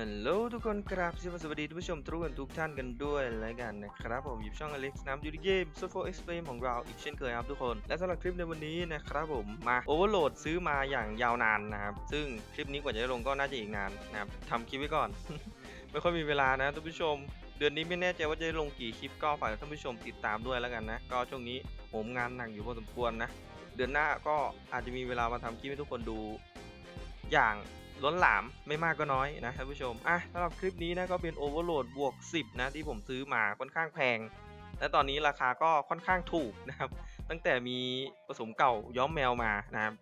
ฮัลโหลทุกคนครับสวัสดีทุกผู้ชมทุกคนทุกท่านกันด้วยแล้วกันนะครับผมอยู่ช่องอเล็กซ์น้ำยูดิเกมโซโฟเอ็กซ์เพลของเราอีกเช่นเคยครับทุกคน และสำหรับคลิปในวันนี้นะครับผมมาโอเวอร์โหลดซื้อมาอย่างยาวนานนะครับ ซึ่งคลิปนี้กว่าจะได้ลงก็น่าจะอีกนานนะครับทำคลิปไว้ก่อน ไม่ค่อยมีเวลานะทุกผู้ชม เดือนนี้ไม่แน่ใจว่าจะได้ลงกี่คลิปก็ฝากท่านผู้ชมติดตามด้วยแล้วกันนะก็ช่วงนี้ผมงานหนักอยู่พอสมควรนะเดือนหน้าก็อาจจะมีเวลามาทำคลิปให้ทุกคนดูอย่าง ล้นหลามไม่มากก็น้อยนะท่านผู้ชมอะสำหรับคลิปนี้นะก็เป็น Overload บวก 10 นะ ที่ผมซื้อมาค่อนข้างแพง และตอนนี้ราคาก็ค่อนข้างถูกนะครับ ตั้งแต่มีผสมเก่าย้อมแมวมานะครับ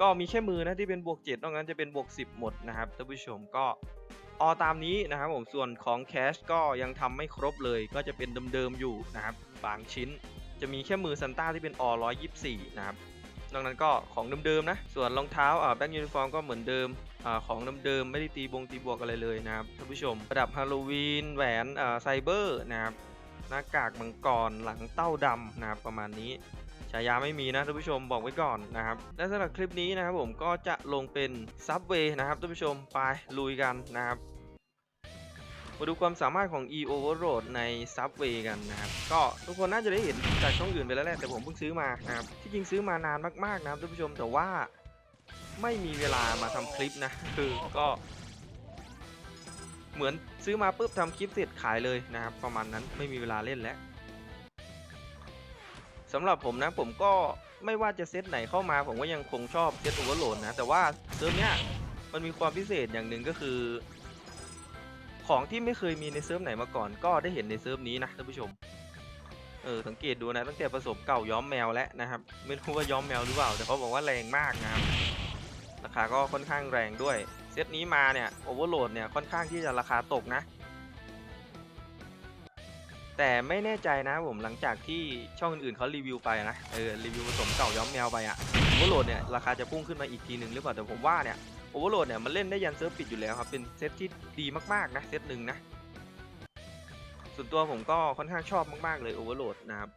ก็มีแค่มือนะที่เป็นบวก 7นอกนั้นจะเป็นบวก 10 หมดนะครับท่านผู้ชมก็ออตามนี้นะครับผมส่วนของแคชก็ยังทำไม่ครบเลยก็จะเป็นเดิมๆอยู่นะครับบางชิ้นจะมีแค่มือซันต้าที่เป็นอ124 นะครับ นอกนั้นก็ของเดิมๆนะ ส่วนรองเท้าแบ็กยูนิฟอร์มก็เหมือนเดิมอของเดิมๆไม่ได้ตีบงตีบวกอะไรเลยนะครับท่านผู้ชมประดับฮาโลวีนแหวนไซเบอร์นะครับหน้ากากมังกรหลังเต้าดำนะครับประมาณนี้ฉายาไม่มีนะท่านผู้ชมบอกไว้ก่อนนะครับและสำหรับคลิปนี้นะครับผมก็จะลงเป็นซับเวย์นะครับท่านผู้ชมไปลุยกันนะครับ มาดูความสามารถของ e overload ใน subway กันนะครับ ก็ทุกคนน่าจะได้เห็นจากช่องอื่นไปแล้วแหละแต่ผมเพิ่งซื้อมานะครับ ที่จริงซื้อมานานมากๆนะครับท่านผู้ชมแต่ว่าไม่มีเวลามาทำคลิปนะ คือก็ เหมือนซื้อมาปุ๊บทำคลิปเสร็จขายเลยนะครับ ประมาณนั้นไม่มีเวลาเล่นแล้วสำหรับผมนะผมก็ไม่ว่าจะเซตไหนเข้ามาผมก็ยังคงชอบเซต overload นะ แต่ว่าเซิร์ฟเนี้ยมันมีความพิเศษอย่างหนึ่งก็คือ ของที่ไม่เคยมีในเซิร์ฟไหนมาก่อน ก็ได้เห็นในเซิร์ฟนี้นะท่านผู้ชม เออสังเกตดูนะตั้งแต่ผสมเก่าย้อมแมวแล้วนะครับ ไม่รู้ว่าย้อมแมวหรือเปล่า แต่เขาบอกว่าแรงมากนะครับราคาก็ค่อนข้างแรงด้วย เซตนี้มาเนี่ยโอเวอร์โหลดเนี่ยค่อนข้างที่จะราคาตกนะ แต่ไม่แน่ใจนะผมหลังจากที่ช่องอื่นๆเขารีวิวไปนะเออรีวิวผสมเก่าย้อมแมวไปอะโอเวอร์โหลดเนี่ยราคาจะพุ่งขึ้นมาอีกทีหนึ่งหรือเปล่าแต่ผมว่าเนี่ย โอเวอร์โหลดเนี่ยมันเล่นได้ยันเซิร์ฟปิดอยู่แล้วครับ เป็นเซตที่ดีมากๆนะเซตหนึ่งนะ ส่วนตัวผมก็ค่อนข้างชอบมากๆเลยโอเวอร์โหลดนะครับ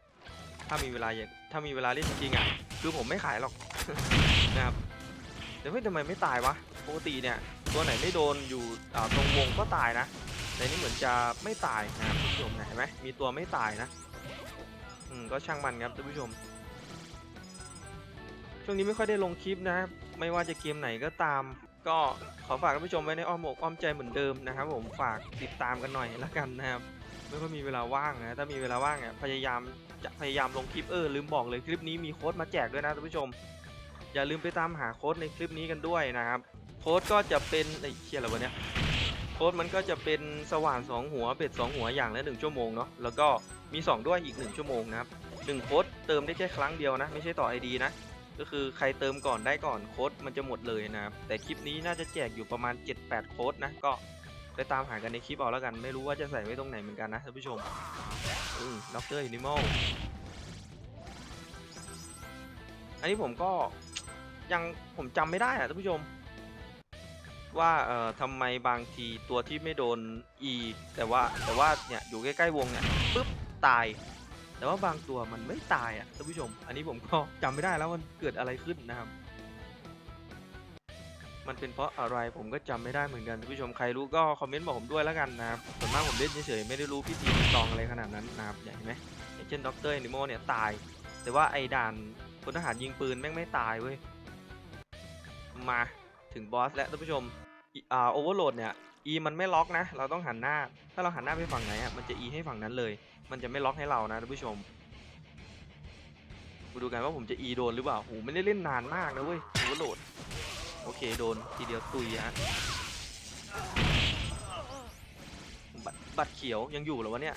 ถ้ามีเวลาถ้ามีเวลาเล่นจริงๆอะคือผมไม่ขายหรอกนะครับแต่เฮ้ยทำไมไม่ตายวะปกติเนี่ยตัวไหนไม่โดนอยู่ตรงวงก็ตายนะแต่นี่เหมือนจะไม่ตายนะครับท่านผู้ชมเห็นไหมมีตัวไม่ตายนะอืมก็ช่างมันครับท่านผู้ชม ช่วงนี้ไม่ค่อยได้ลงคลิปนะครับ ไม่ว่าจะเกมไหนก็ตาม ก็ขอฝากท่านผู้ชมไว้ในอ้อมอกอ้อมใจเหมือนเดิมนะครับผมฝากติดตามกันหน่อยละกันนะครับไม่ค่อยมีเวลาว่างนะถ้ามีเวลาว่างเนี่ยพยายามจะพยายามลงคลิปเออลืมบอกเลยคลิปนี้มีโค้ดมาแจกด้วยนะท่านผู้ชม อย่าลืมไปตามหาโค้ดในคลิปนี้กันด้วยนะครับโค้ดก็จะเป็นไอ้เชี่ยอะไรวะเนี่ยโค้ดมันก็จะเป็นสว่าน 2 หัวเบ็ด 2 หัวอย่างละ 1 ชั่วโมงเนาะแล้วก็มี 2 ด้วยอีก 1 ชั่วโมงนะครับหนึ่งโค้ดเติมได้แค่ครั้งเดียวนะ ไม่ใช่ต่อ ID นะ ก็คือใครเติมก่อนได้ก่อนโค้ดมันจะหมดเลยนะครับแต่คลิปนี้น่าจะแจกอยู่ประมาณ 7-8 โค้ดนะก็ไปตามหากันในคลิปเอาแล้วกัน ไม่รู้ว่าจะใส่ไว้ตรงไหนเหมือนกันนะท่านผู้ชมอืมด็อกเตอร์แอนิมอลอันนี้ผมก็ยังผมจำไม่ได้อะท่านผู้ชม ว่าเอ่อทำไมบางทีตัวที่ไม่โดน E แต่ว่าแต่ว่าเนี่ยอยู่ใกล้ๆวงเนี่ยปุ๊บตาย แต่ว่าบางตัวมันไม่ตายอะท่านผู้ชม อันนี้ผมก็จำไม่ได้แล้วมันเกิดอะไรขึ้นนะครับ มันเป็นเพราะอะไรผมก็จำไม่ได้เหมือนกันท่านผู้ชมใครรู้ก็คอมเมนต์บอกผมด้วยแล้วกันนะครับส่วนมากผมเล่นเฉยๆไม่ได้รู้พิธีตองอะไรขนาดนั้นนะครับเห็นไหมอย่างเช่นด็อกเตอร์แอนิมอลเนี่ยตาย แต่ว่าไอ้ด่านพลทหารยิงปืนแม่งไม่ตายเว้ยมาถึงบอสแล้วท่านผู้ชม อ่าโอเวอร์โหลดเนี่ย E มันไม่ล็อกนะ เราต้องหันหน้า ถ้าเราหันหน้าไปฝั่งไหนอะมันจะ E ให้ฝั่งนั้นเลย มันจะไม่ล็อกให้เรานะท่านผู้ชมมาดูกันว่าผมจะ E โดนหรือเปล่าโอ้โหไม่ได้เล่นนานมากนะเว้ยโอเวอร์โหลด โอเคโดนทีเดียวตุยฮะบัตรบัตรเขียวยังอยู่เหรอวะเนี่ย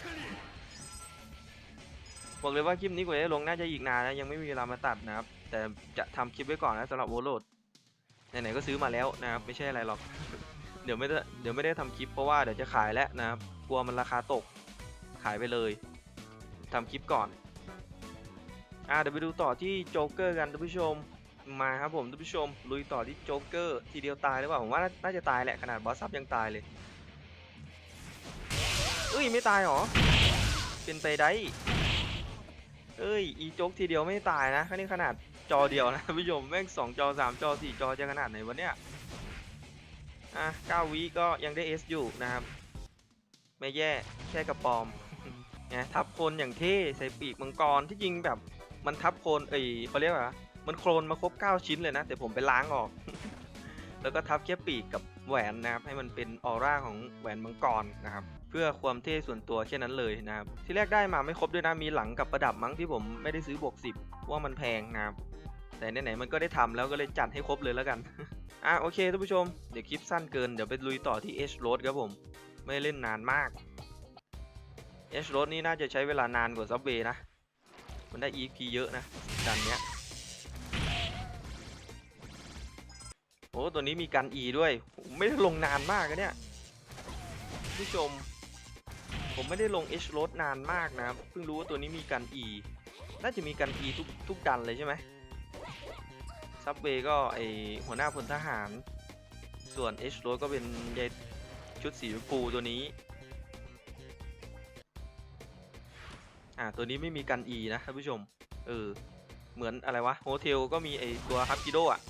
บอกเลยว่าคลิปนี้กว่าจะลงน่าจะอีกนานนะยังไม่มีเวลามาตัดนะครับ แต่จะทำคลิปไว้ก่อนนะสำหรับโอเวอร์โหลด ไหนๆก็ซื้อมาแล้วนะครับไม่ใช่อะไรหรอก เดี๋ยวไม่ได้เดี๋ยวไม่ได้ทำคลิปเพราะว่าเดี๋ยวจะขายแล้วนะครับกลัวมันราคาตกขายไปเลยทำคลิปก่อนอ่าเดี๋ยวไปดูต่อที่โจ๊กเกอร์กันท่านผู้ชมมาครับผมท่านผู้ชมลุยต่อที่โจ๊กเกอร์ทีเดียวตายหรือเปล่าผมว่าน่าจะตายแหละขนาดบอสซับยังตายเลยเอ้ยไม่ตายหรอเป็นไปได้เอ้ยอีโจ๊กทีเดียวไม่ตายนะนี้ขนาด จอเดียวนะท่านผู้ชมแม่งสองจอสามจอสี่จอจะขนาดไหนวะเนี่ยอะ9วิก็ยังได้ S อสอยู่นะครับ ไม่แย่แค่กระปอมไงทับโคนอย่างเท่ใส่ปีกมังกรที่จริงแบบมันทับโคนเอ้ยเขาเรียกว่ามันโคลนมาครบ 9 ชิ้นเลยนะ แต่ผมไปล้างออก แล้วก็ทับแค่ปีกกับแหวนนะครับ ให้มันเป็นออร่าของแหวนมังกรนะครับ เพื่อความเท่ส่วนตัวแค่นั้นเลยนะครับ ที่แรกได้มาไม่ครบด้วยนะ มีหลังกับประดับมั้งที่ผมไม่ได้ซื้อบวก10 ว่ามันแพงนะครับ แต่ไหนๆมันก็ได้ทำแล้วก็เลยจัดให้ครบเลยแล้วกัน อะโอเคท่านผู้ชม เดี๋ยวคลิปสั้นเกิน เดี๋ยวไปลุยต่อที่ H Road ครับผม ไม่เล่นนานมาก H Road นี่น่าจะใช้เวลานานกว่า Subway นะ มันได้ EP เยอะนะดันเนี้ย โอ้ตัวนี้มีกัน E ด้วย ไม่ได้ลงนานมากนะเนี่ยผู้ชม ผมไม่ได้ลง H Road นานมากนะ เพิ่งรู้ว่าตัวนี้มีกัน E น่าจะมีกัน E ทุกทุกดันเลยใช่ไหม ซับเวย์ก็ไอหัวหน้าพลทหาร ส่วน H Road ก็เป็นยายชุดสีชมพูตัวนี้ อ่าตัวนี้ไม่มีกัน E นะท่านผู้ชม เออ เหมือนอะไรวะ โฮเทลก็มีไอตัวฮับกิโดอะ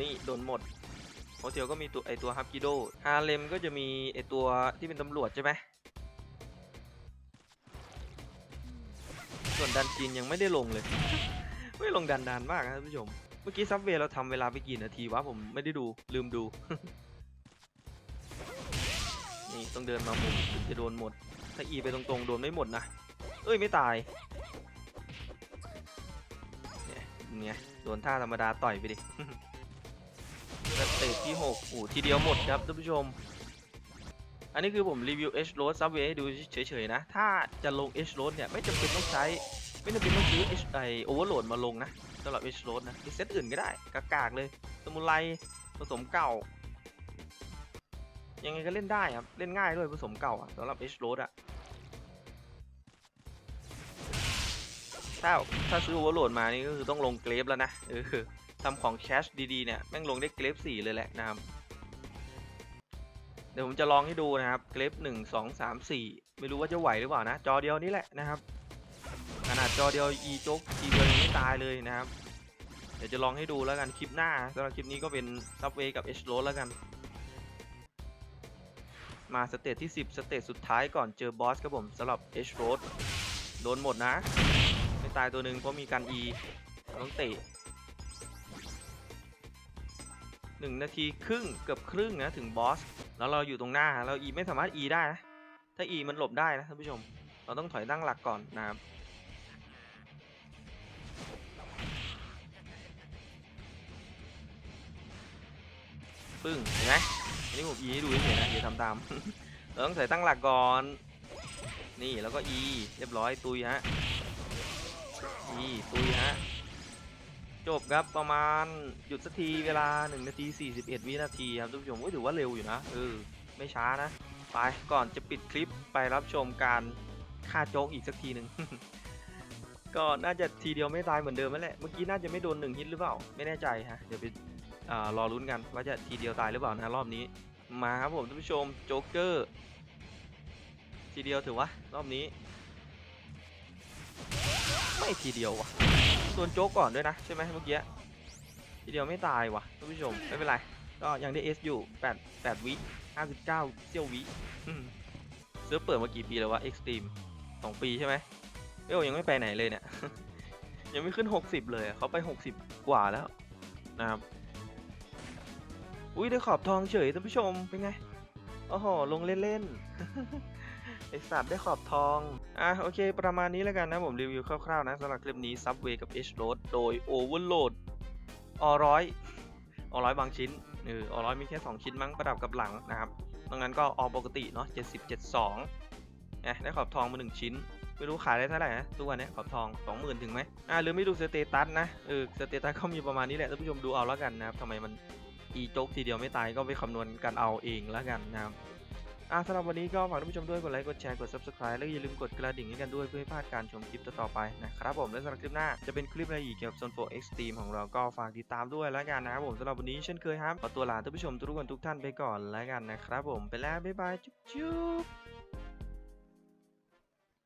นี่โดนหมด โฮเทลก็มีตัวไอตัวฮับกิโดฮาเลมก็จะมีไอตัวที่เป็นตำรวจใช่ไหมส่วนดันจีนยังไม่ได้ลงเลย ไม่ลงดันนานมากนะท่านผู้ชม เมื่อกี้ซับเวย์เราทำเวลาไปกี่นาทีวะผมไม่ได้ดูลืมดู นี่ต้องเดินมาหมุนถึงจะโดนหมด ถ้าอีไปตรงๆโดนไม่หมดนะเอ้ยไม่ตายเนี่ยโดนท่าธรรมดาต่อยไปดิสเตจที่6โอ้ทีเดียวหมดครับท่านผู้ชม อันนี้คือผมรีวิว H Road Subway ให้ดูเฉยๆนะ ถ้าจะลง H Road เนี่ย ไม่จำเป็นต้องใช้ ไม่จำเป็นต้องซื้อ H ไอ Overload มาลงนะสำหรับ H Road นะมีเซตอื่นก็ได้ กากๆเลย สมุไรผสมเก่า ยังไงก็เล่นได้ครับ เล่นง่ายด้วยผสมเก่าสำหรับ H Road อะถ้าถ้าซื้อ Overload มานี่ก็คือต้องลงเกรฟแล้วนะเออทำของแคชดีๆเนี่ยแม่งลงได้เกรฟ4เลยแหละนะครับเดี๋ยวผมจะลองให้ดูนะครับ เกรฟหนึ่งสองสามสี่ไม่รู้ว่าจะไหวหรือเปล่านะ จอเดียวนี่แหละนะครับ ขนาดจอเดียว e โจ๊กทีเดียวยังไม่ตายเลยนะครับ เดี๋ยวจะลองให้ดูแล้วกันคลิปหน้าสำหรับคลิปนี้ก็เป็น Subway กับ H Road แล้วกัน มาสเตจที่ 10 สเตจสุดท้ายก่อนเจอบอสครับผมสำหรับ H Road โดนหมดนะไม่ตายตัวหนึ่งเพราะมีการ E ต้องเตะหนึ่งนาทีครึ่งเกือบครึ่งนะถึงบอสแล้วเราอยู่ตรงหน้าเรา E ไม่สามารถ E ได้นะถ้า E มันหลบได้นะท่านผู้ชม เราต้องถอยตั้งหลักก่อนนะครับ ปึ้งเห็นไหมอันนี้ผม E ให้ดูเฉยๆนะอย่าทำตามเราต้องใส่ตั้งหลักก่อน นี่แล้วก็ E เรียบร้อยตุยฮะ E ตุยฮะจบครับประมาณหยุดสักทีเวลา1นาที41 วินาทีครับท่านผู้ชมก็ถือว่าเร็วอยู่นะเออไม่ช้านะ ไปก่อนจะปิดคลิปไปรับชมการฆ่าโจ๊กอีกสักทีหนึ่งก็น่าจะทีเดียวไม่ตายเหมือนเดิมนั่นแหละ เมื่อกี้น่าจะไม่โดนหนึ่งฮิตหรือเปล่า ไม่แน่ใจฮะ เดี๋ยวไป รอลุ้นกันว่าจะทีเดียวตายหรือเปล่านะรอบนี้ มาครับผมท่านผู้ชมโจ๊กเกอร์ทีเดียวถือวะรอบนี้ ไม่ทีเดียววะโดนโจ๊กก่อนด้วยนะใช่ไหมเมื่อกี้ทีเดียวไม่ตายวะท่านผู้ชมไม่เป็นไรก็ยังได้ S อสอยู่8 8วิ59เซี่ยววิอืมเซิร์ฟเปิดมากี่ปีแล้ววะ Extreme 2ปีใช่ไหมเอ้ยยังไม่ไปไหนเลยเนี่ยยังไม่ขึ้น 60 เลยเขาไป 60 กว่าแล้วนะครับ อุ้ยได้ขอบทองเฉยท่านผู้ชมเป็นไงโอ้โหลงเล่นๆไอสัตว์ได้ขอบทองอะโอเค ประมาณนี้แล้วกันนะผมรีวิวคร่าวๆนะสำหรับคลิปนี้ Subway กับ H Road โดย Overload อร้อยอร้อยบางชิ้นเอออร้อยมีแค่ 2 ชิ้นมั้งประดับกับหลังนะครับตรงนั้นก็ออปกติเนาะ70 72นี่ยได้ขอบทองมา 1 ชิ้น ไม่รู้ขายได้เท่าไหร่นะทุกวันเนี้ยขอบทอง 20,000 ถึงไหมอ่าหรือไม่ดูสเตตัสนะเออสเตตัสเขามีประมาณนี้แหละท่านผู้ชมดูเอาแล้วกันนะครับทำไมมัน อีโจ๊กทีเดียวไม่ตายก็ไปคำนวณกันเอาเองแล้วกันนะครับอ่าสำหรับวันนี้ก็ฝากท่านผู้ชมด้วยกดไลค์กดแชร์กด subscribe แล้วอย่าลืมกดกระดิ่งให้กันด้วยเพื่อไม่พลาดการชมคลิปต่อๆไปนะครับผมและสำหรับคลิปหน้าจะเป็นคลิปอะไรอีกเกี่ยวกับ Zone 4 Extreme ของเราก็ฝากติดตามด้วยแล้วกันนะครับผมสำหรับวันนี้เช่นเคยครับขอตัวลาท่านผู้ชมทุกคนทุกท่านไปก่อนแล้วกันนะครับผมไปแล้วบ๊ายบายจุ๊บ